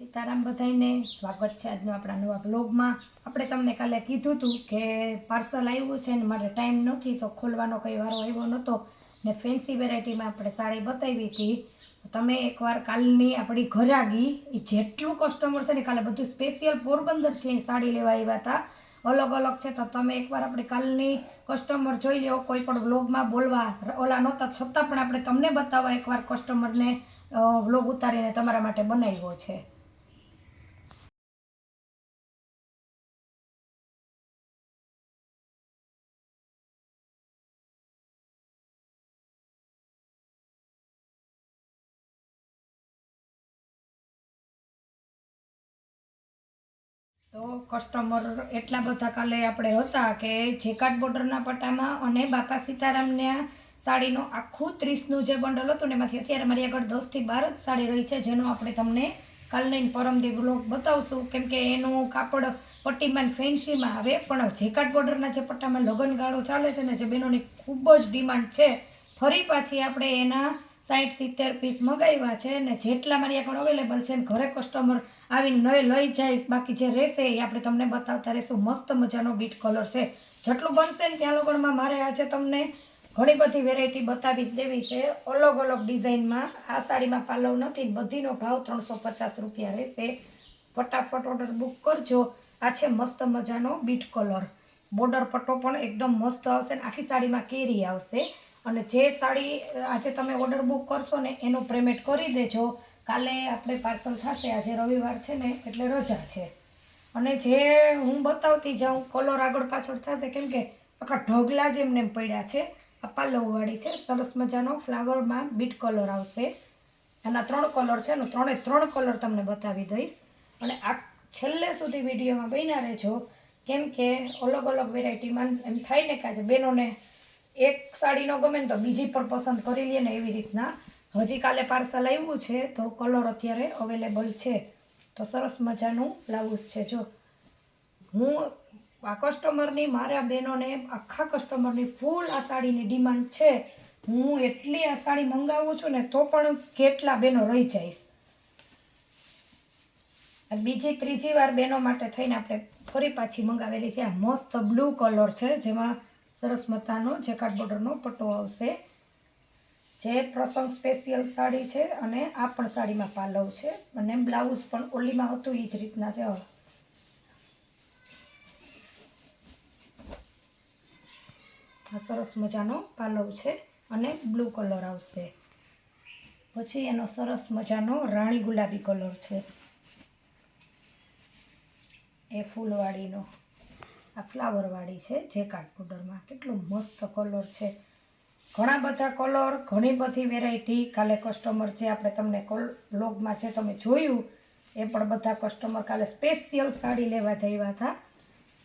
સીતારામ બધાઈને સ્વાગત છે આજનો આપણા નવા બ્લોગમાં આપણે તમને કાલે કીધું હતું કે પાર્સલ આવ્યું છે ને મારે ટાઈમ નથી, તો ખોલવાનો કંઈ વારો આવ્યો નહોતો. ને ફેન્સી વેરાયટીમાં આપણે સાડી બતાવી હતી. તમે એકવાર કાલની આપણી ઘરાગી એ જેટલું કસ્ટમર છે ને કાલે બધું સ્પેશિયલ પોરબંદરથી સાડી લેવા આવ્યા હતા. અલગ અલગ છે, તો તમે એકવાર આપણે કાલની કસ્ટમર જોઈ લો કોઈ પણ બ્લોગમાં બોલવા ઓલા નહોતા, છતાં પણ આપણે તમને બતાવવા એકવાર કસ્ટમરને બ્લોગ ઉતારીને તમારા માટે બનાવ્યો છે. તો કસ્ટમર એટલા બધા કાલે આપણે હતા કે જેકાટ બોર્ડરના પટ્ટામાં અને બાપા સીતારામને સાડીનો આખું ત્રીસનું જે બંડલ હતું ને એમાંથી અત્યારે મારી આગળ દસથી બાર જ સાડી રહી છે, જેનો આપણે તમને કાલની પરમદી બ્લોગ બતાવશું. કેમ કે એનું કાપડ પટ્ટીમાં ફેન્સીમાં આવે, પણ જેકાટ બોર્ડરના જે પટ્ટામાં લગ્નગાળો ચાલે છે ને જે બહેનોની ખૂબ જ ડિમાન્ડ છે, ફરી પાછી આપણે એના સાઠ સિત્તેર પીસ મગાવ્યા છે ને જેટલા મારી આગળ અવેલેબલ છે ને ઘરે કસ્ટમર આવીને લઈ લઈ જાય, બાકી જે રહેશે એ આપણે તમને બતાવતા રહીશું. મસ્ત મજાનો બીટ કલર છે. જેટલું બનશે ને ત્યાં લોકોમાં મારે આજે તમને ઘણી બધી વેરાયટી બતાવી જ દેવી છે. અલગ અલગ ડિઝાઇનમાં આ સાડીમાં પાલવ નથી, બધીનો ભાવ ત્રણસો પચાસ રૂપિયા રહેશે. ફટાફટ ઓર્ડર બુક કરજો. આ છે મસ્ત મજાનો બીટ કલર બોર્ડર પટ્ટો પણ એકદમ મસ્ત આવશે ને આખી સાડીમાં કેરી આવશે. અને જે સાડી આજે તમે ઓર્ડર બુક કરશો ને, એનું પેમેન્ટ કરી દેજો. કાલે આપણે પાર્સલ થશે, આજે રવિવાર છે ને, એટલે રજા છે. અને જે હું બતાવતી જાઉં કલર આગળ પાછળ થશે, કેમ કે આખા ઢગલા જ એમને એમ પડ્યા છે. આ પાલવવાળી છે, સરસ મજાનો ફ્લાવરમાં બીટ કલર આવશે. એના ત્રણ કલર છે ને ત્રણે ત્રણ કલર તમને બતાવી દઈશ. અને આ છેલ્લે સુધી વિડીયોમાં બન્યા રહેજો. કેમ કે અલગ અલગ વેરાયટીમાં એમ થાય ને કે આજે બહેનોને એક સાડી ન ગમે ને તો બીજી પણ પસંદ કરી લઈએ ને એવી રીતના. હજી કાલે પાર્સલ આવ્યું છે, તો કલર અત્યારે અવેલેબલ છે. તો સરસ મજાનું બ્લાઉઝ છે, જો. હું આ કસ્ટમરની મારા બહેનોને આખા કસ્ટમરની ફૂલ આ સાડીની ડિમાન્ડ છે. હું એટલી આ સાડી મંગાવું છું ને તો પણ કેટલા બહેનો રહી જઈશ. બીજી, ત્રીજી વાર બહેનો માટે થઈને આપણે ફરી પાછી મંગાવેલી છે આ મસ્ત બ્લુ કલર છે, જેમાં સરસ મજાનો જેકાટ બોર્ડરનો પટ્ટો આવશે. જે પ્રસંગ સ્પેશિયલ સાડી છે અને આ પણ સાડીમાં પાલવ છે અને બ્લાઉઝ પણ ઓલીમાં હતું એ જ રીતના છે. આ સરસ મજાનો પાલવ છે અને બ્લુ કલર આવશે. પછી એનો સરસ મજાનો રાણી ગુલાબી કલર છે. એ ફૂલવાળીનો આ ફ્લાવરવાળી છે, જે બોર્ડરમાં કેટલો મસ્ત કલર છે. ઘણા બધા કલર ઘણી બધી વેરાયટી કાલે કસ્ટમર જે આપણે તમને કોલ બ્લોગમાં જે તમે જોયું, એ પણ બધા કસ્ટમર કાલે સ્પેશિયલ સાડી લેવા જઈવા હતા.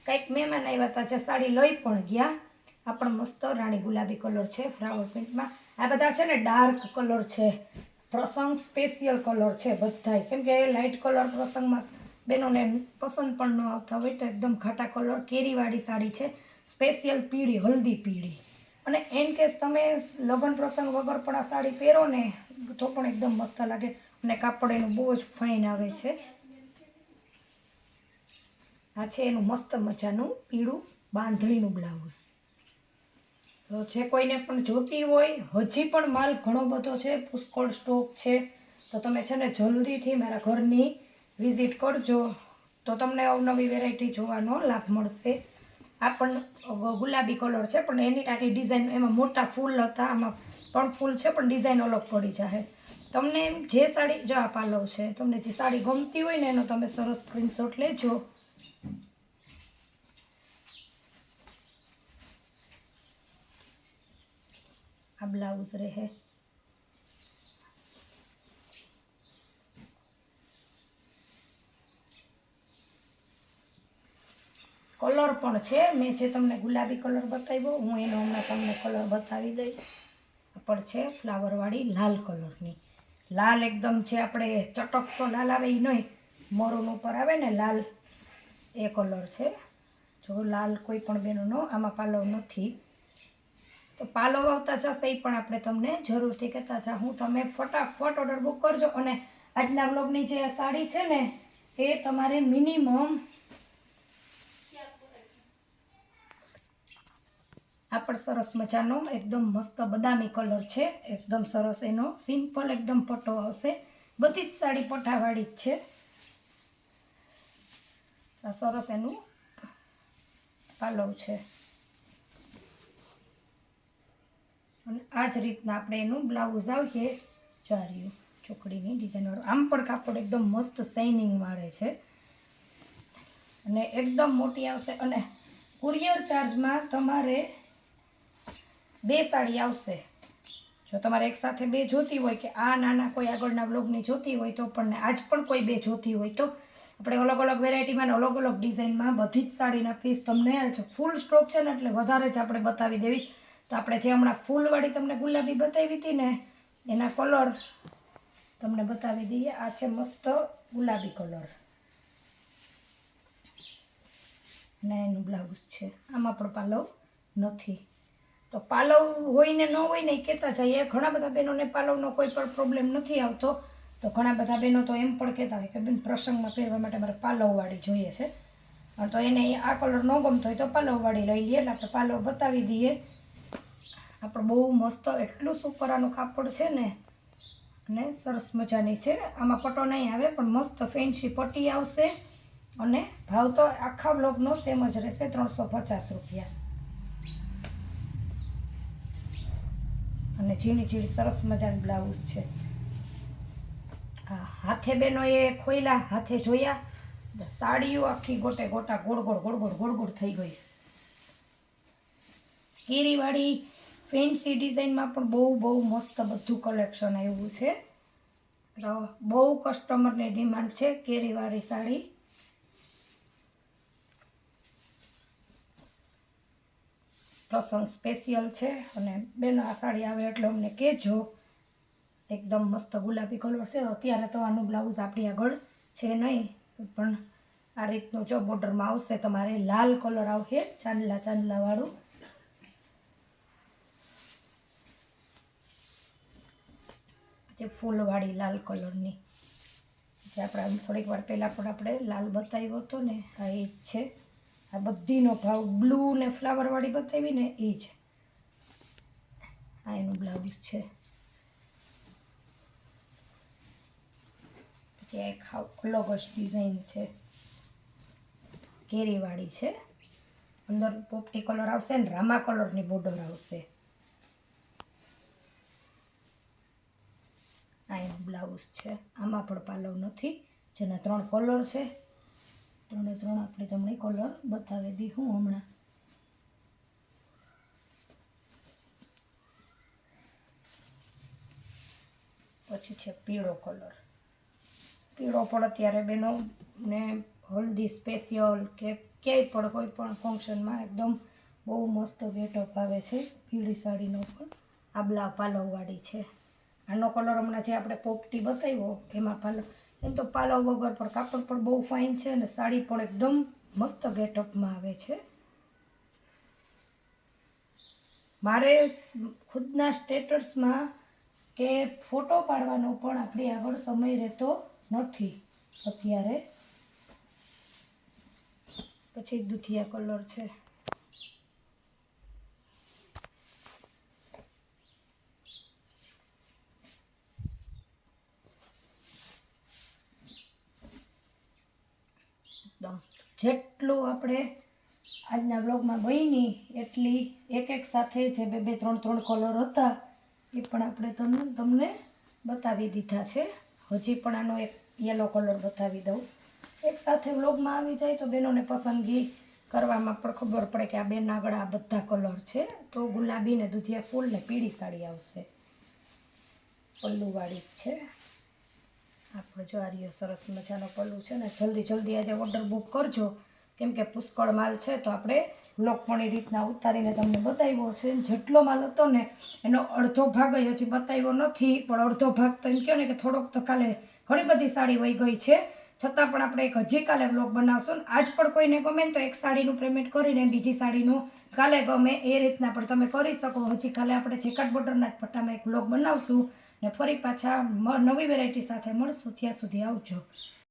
કંઈક મહેમાન આવ્યા હતા જે સાડી લઈ પણ ગયા. આ પણ મસ્ત રાણી ગુલાબી કલર છે ફ્લાવર પ્રિન્ટમાં આ બધા છે ને ડાર્ક કલર છે. પ્રસંગ સ્પેશિયલ કલર છે બધાય. કેમ કે લાઇટ કલર પ્રસંગમાં બહેનોને પસંદ પણ ન આવતા હોય તો એકદમ ઘાટા કલર કેરીવાળી સાડી છે. સ્પેશિયલ પીળી, હલ્દી પીળી. અને એન કેસ તમે લગ્ન પ્રસંગ વગર પણ આ સાડી પહેરો ને, તો પણ એકદમ મસ્ત લાગે અને કાપડ એનું બહુ જ ફાઇન આવે છે. આ છે એનું મસ્ત મજાનું પીળું બાંધણીનું બ્લાઉઝ તો જે કોઈને પણ જોતી હોય, હજી પણ માલ ઘણો બધો છે, પુષ્કળ સ્ટોક છે. તો તમે છે ને જલ્દીથી મારા ઘરની વિઝિટ કરજો. તો તમને અવનવી વેરાયટી જોવાનો લાભ મળશે. આ પણ ગુલાબી કલર છે, પણ એની ટાટી ડિઝાઇન એમાં મોટા ફૂલ હતા. આમાં પણ ફૂલ છે, પણ ડિઝાઇન અલગ પડી જાય તમને જે સાડી, જો આ પાલવ છે, તમને જે સાડી ગમતી હોય ને, એનો તમે સરસ સ્ક્રીનશોટ લેજો. આ બ્લાઉઝ રહે. કલર પણ છે. મેં જે તમને ગુલાબી કલર બતાવ્યો, હું એનો હમણાં તમને કલર બતાવી દઈશ. પણ છે ફ્લાવરવાળી, લાલ કલરની. લાલ એકદમ છે આપણે ચટકતો લાલ આવે એ નહીં, મરૂન ઉપર આવે ને લાલ એ કલર છે. જો લાલ કોઈ પણ બેનોનો આમાં પાલવ નથી. તો પાલવ આવતા જશે એ પણ આપણે તમને જરૂરથી કહેતા જા. હું તમે ફટાફટ ઓર્ડર બુક કરજો અને આજના બ્લોગની જે સાડી છે ને, એ તમારે મિનિમમ આ પણ સરસ મજાનો, એકદમ મસ્ત બદામી કલર છે. એકદમ સરસ એનો, સિમ્પલ એકદમ પટ્ટો આવશે બધી જ સાડી પઠાવાળી જ છે. સરસ એનું પાલવ છે. અને આ જ રીતના આપણે એનું બ્લાઉઝ આવીએ. ચાર્યું ચોકડીની ડિઝાઇનવાળું આમ પણ કાપડ એકદમ મસ્ત શાઇનિંગ મારે છે. અને એકદમ મોટી આવશે. અને કુરિયર ચાર્જમાં તમારે બે સાડી આવશે. જો તમારે એક સાથે બે જોતી હોય કે આ નાના કોઈ આગળના બ્લોગની જોતી હોય તો પણ આજ પણ કોઈ બે જોતી હોય તો આપણે અલગ અલગ વેરાયટીમાં અલગ અલગ ડિઝાઇનમાં બધી જ સાડીના પીસ તમને છે. ફૂલ સ્ટોક છે ને એટલે વધારે જ આપણે બતાવી દેવી તો આપણે જે હમણાં ફૂલવાળી તમને ગુલાબી બતાવી હતી ને, એના કલર તમને બતાવી દઈએ. આ છે મસ્ત ગુલાબી કલર ને એનું બ્લાઉઝ છે. આમાં પણ પાલવ નથી. તો પાલવ હોય ને ન હોય ને એ કહેતા જઈએ ઘણા બધા બહેનોને પાલવનો કોઈ પણ પ્રોબ્લેમ નથી આવતો. તો ઘણા બધા બહેનો તો એમ પણ કહેતા હોય કે બેન પ્રસંગમાં પહેરવા માટે મારે પાલવવાળી જોઈએ છે. તો એને આ કલર ન ગમતો હોય તો પાલવવાળી લઈ લઈએ એટલે આપણે પાલવ બતાવી દઈએ. આપણે બહુ મસ્ત એટલું સુપર આનું કાપડ છે ને. અને સરસ મજાની છે. આમાં પટ્ટો નહીં આવે, પણ મસ્ત ફેન્સી પટ્ટી આવશે. અને ભાવ તો આખા બ્લોગનો સેમ જ રહેશે, ત્રણસો પચાસ રૂપિયા. અને ઝીણી ઝીણી સરસ મજાનું બ્લાઉઝ છે. હાથે બેનો એ ખોયલા, હાથે જોયા. સાડીઓ આખી ગોટે ગોટા ગોળ ગોળ ગોળ ગોળ ગોળ ગોળ થઈ ગઈ. કેરીવાળી ફેન્સી ડિઝાઇનમાં પણ બહુ બહુ મસ્ત બધું કલેક્શન આવ્યું છે. બહુ કસ્ટમરની ડિમાન્ડ છે કેરીવાળી સાડી. પ્રસંગ સ્પેશિયલ છે. અને બેન, આ સાડી આવે એટલે અમને કહેજો. એકદમ મસ્ત ગુલાબી કલર છે. અત્યારે તો આનું બ્લાઉઝ આપણી આગળ છે નહીં. પણ આ રીતનું જો બોર્ડરમાં આવશે તમારે લાલ કલર આવશે. ચાંદલા ચાંદલાવાળું જે ફૂલવાળી લાલ કલરની જે આપણે થોડીક વાર પહેલાં પણ આપણે લાલ બતાવ્યો હતો ને, આ એ જ છે. આ બધીનો ભાવ બ્લુ ને ફ્લાવરવાળી બતાવી ને એ જ આ એનું બ્લાઉઝ છે. પછી એક અલગ જ ડિઝાઇન છે. કેરીવાળી છે. અંદર પોપટી કલર આવશે ને રામા કલરની બોર્ડર આવશે. આ એનું બ્લાઉઝ છે. આમાં પણ પાલવ નથી. જેના ત્રણ કલર છે. ત્રણે ત્રણ આપણે તમને કલર બતાવી દી હું હમણાં. પછી છે પીળો કલર પીળો પણ અત્યારે બેનો ને હલ્દી સ્પેશિયલ કે ક્યાંય પણ કોઈ પણ ફંક્શનમાં એકદમ બહુ મસ્ત ગેટઅપ આવે છે પીળી સાડીનો પણ. આબલા બ્લા પાલવવાળી છે. આનો કલર હમણાં જે આપણે પોપટી બતાવ્યો, એમાં પાલવ એમ તો પાલવ વગર પણ કાપડ પણ બહુ ફાઇન છે અને સાડી પણ એકદમ મસ્ત ગેટઅપમાં આવે છે. મારે ખુદના સ્ટેટસમાં કે ફોટો પાડવાનો પણ આપણી આગળ સમય રહેતો નથી અત્યારે. પછી દુધિયા કલર છે. એકદમ. જેટલું આપણે આજના બ્લોગમાં બની એટલી એક એક સાથે જે બે બે, ત્રણ ત્રણ કલર હતા, એ પણ આપણે તમને તમને બતાવી દીધા છે. હજી પણ આનો એક યલો કલર બતાવી દઉં. એક સાથે બ્લોગમાં આવી જાય તો બેનોને પસંદગી કરવામાં પણ ખબર પડે કે આ બેન આગળ આ બધા કલર છે. તો ગુલાબી ને દૂધિયા ફૂલ ને પીળી સાડી આવશે. પલ્લુવાળી છે. આપણે જો આર્યો સરસ મજાનો પલું છે ને, જલ્દી જલ્દી આજે ઓર્ડર બુક કરજો. કેમ કે પુષ્કળ માલ છે, તો આપણે બ્લોક પણ એ રીતના ઉતારીને તમને બતાવ્યો છે. જેટલો માલ હતો ને, એનો અડધો ભાગ હજી બતાવ્યો નથી, પણ અડધો ભાગ તો એમ કહો ને કે થોડોક તો કાલે ઘણી બધી સાડી વહી ગઈ છે. છતાં પણ આપણે એક હજી કાલે બ્લોગ બનાવશું ને, આજ પણ કોઈને ગમે ને તો એક સાડીનું પેમેન્ટ કરીને બીજી સાડીનું કાલે ગમે એ રીતના પણ તમે કરી શકો. હજી કાલે આપણે જેકાટ બોર્ડરના પટ્ટામાં એક બ્લોગ બનાવશું. ને ફરી પાછા નવી વેરાયટી સાથે મળશું. ત્યાં સુધી આવજો.